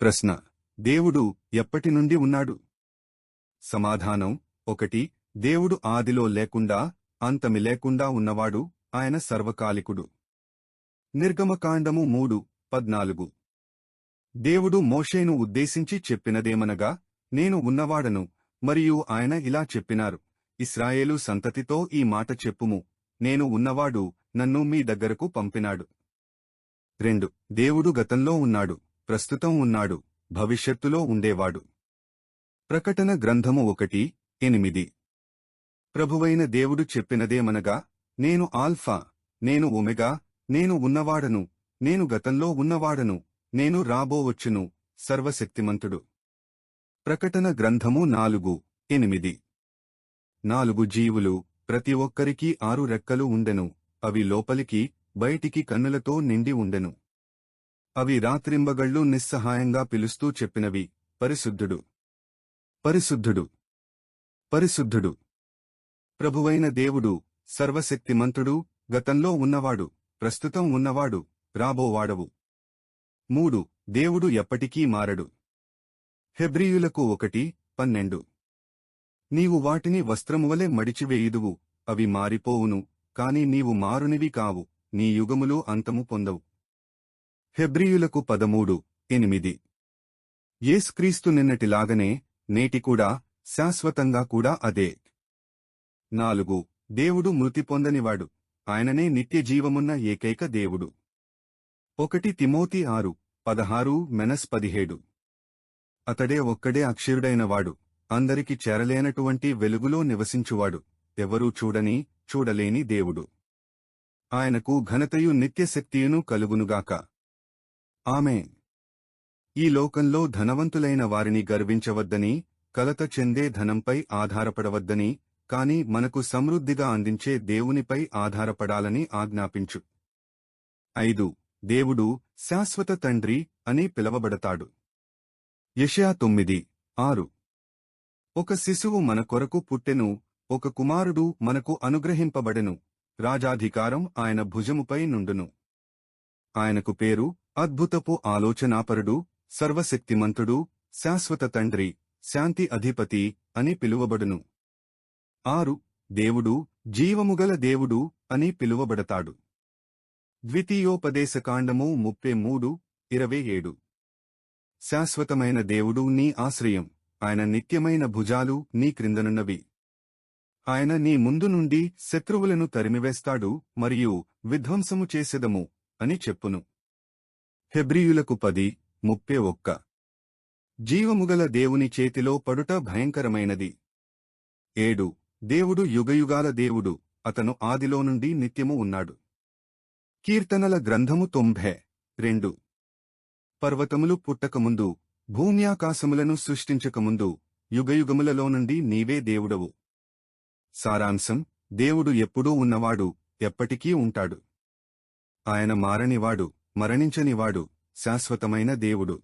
ప్రశ్న. దేవుడు ఎప్పటి నుండి ఉన్నాడు? సమాధానం. ఒకటి దేవుడు ఆదిలో లేకుండా అంతమి లేకుండా ఉన్నవాడు ఆయన సర్వకాలికుడు. నిర్గమకాండము మూడు పద్నాలుగు. దేవుడు మోషేను ఉద్దేశించి చెప్పినదేమనగా నేను ఉన్నవాడను మరియు ఆయన ఇలా చెప్పినారు. ఇస్రాయేలు సంతతితో ఈ మాట చెప్పుము. నేను ఉన్నవాడు నన్ను మీ దగ్గరకు పంపినాడు. రెండు దేవుడు గతంలో ఉన్నాడు. ప్రస్తుతం ఉన్నాడు భవిష్యత్తులో ఉండేవాడు. ప్రకటన గ్రంథము ఒకటి ఎనిమిది. ప్రభువైన దేవుడు చెప్పినదేమనగా నేను ఆల్ఫా నేను ఒమెగా నేను ఉన్నవాడను నేను గతంలో ఉన్నవాడను నేను రాబోవచ్చును సర్వశక్తిమంతుడు. ప్రకటన గ్రంథము నాలుగు ఎనిమిది. నాలుగు జీవులు ప్రతి ఒక్కరికీ ఆరు రెక్కలు ఉండెను అవి లోపలికి బయటికి కన్నులతో నిండి ఉండెను. అవి రాత్రింబగళ్ళు నిస్సహాయంగా పిలుస్తూ చెప్పినవి. పరిశుద్ధుడు. పరిశుద్ధుడు. పరిశుద్ధుడు. ప్రభువైన దేవుడు సర్వశక్తిమంతుడు గతంలో ఉన్నవాడు ప్రస్తుతం ఉన్నవాడు రాబోవాడవు. మూడు. దేవుడు ఎప్పటికీ మారడు. హెబ్రీయులకు ఒకటి పన్నెండు. నీవు వాటిని వస్త్రమువలే మడిచివేయుదువు అవి మారిపోవును కాని నీవు మారునివి కావు నీ యుగములు అంతము పొందవు. హెబ్రియులకు పదమూడు ఎనిమిది. యేసుక్రీస్తు నిన్నటిలాగనే నేటి కూడా శాశ్వతంగా కూడా అదే. నాలుగు దేవుడు మృతి పొందనివాడు ఆయననే నిత్య జీవమున్న ఏకైక దేవుడు. ఒకటి తిమోతి ఆరు పదహారు మెనస్ పదిహేడు. అతడే ఒక్కడే అక్షరుడైనవాడు అందరికి చేరలేనటువంటి వెలుగులో నివసించువాడు ఎవరూ చూడని చూడలేని దేవుడు. ఆయనకు ఘనతయు నిత్యశక్తియును కలుగునుగాక. ఆమె ఈ లోకంలో ధనవంతులైన వారిని గర్వించవద్దని కలత చెందే ధనంపై ఆధారపడవద్దని కాని మనకు సమృద్ధిగా అందించే దేవునిపై ఆధారపడాలని ఆజ్ఞాపించు. ఐదు. దేవుడు శాశ్వత తండ్రి అని పిలవబడతాడు. యషయా తొమ్మిది ఆరు. ఒక శిశువు మన కొరకు పుట్టెను ఒక కుమారుడు మనకు అనుగ్రహింపబడెను రాజాధికారం ఆయన భుజముపై నుండును. ఆయనకు పేరు అద్భుతపు ఆలోచనాపరుడు సర్వశక్తిమంతుడు శాశ్వత తండ్రి శాంతి అధిపతి అని పిలువబడును. ఆరు దేవుడు జీవముగల దేవుడు అని పిలువబడతాడు. ద్వితీయోపదేశకాండము ముప్పై మూడు ఇరవై ఏడు. శాశ్వతమైన దేవుడు నీ ఆశ్రయం ఆయన నిత్యమైన భుజాలు నీ క్రిందనున్నవి. ఆయన నీ ముందు నుండి శత్రువులను తరిమివేస్తాడు మరియు విధ్వంసము చేసెదము అని చెప్పును. హెబ్రియులకు పది ముప్పే ఒక్క. జీవముగల దేవుని చేతిలో పడుట భయంకరమైనది. ఏడు. దేవుడు యుగయుగాల దేవుడు అతను ఆదిలో నుండి నిత్యము ఉన్నాడు. కీర్తనల గ్రంథము తొంభై రెండు. పర్వతములు పుట్టకముందు భూమ్యాకాశములను సృష్టించకముందు యుగయుగములలో నుండి నీవే దేవుడవు. సారాంశం దేవుడు ఎప్పుడూ ఉన్నవాడు ఎప్పటికీ ఉంటాడు. ఆయన మారనివాడు మరణించనివాడు శాశ్వతమైన దేవుడు.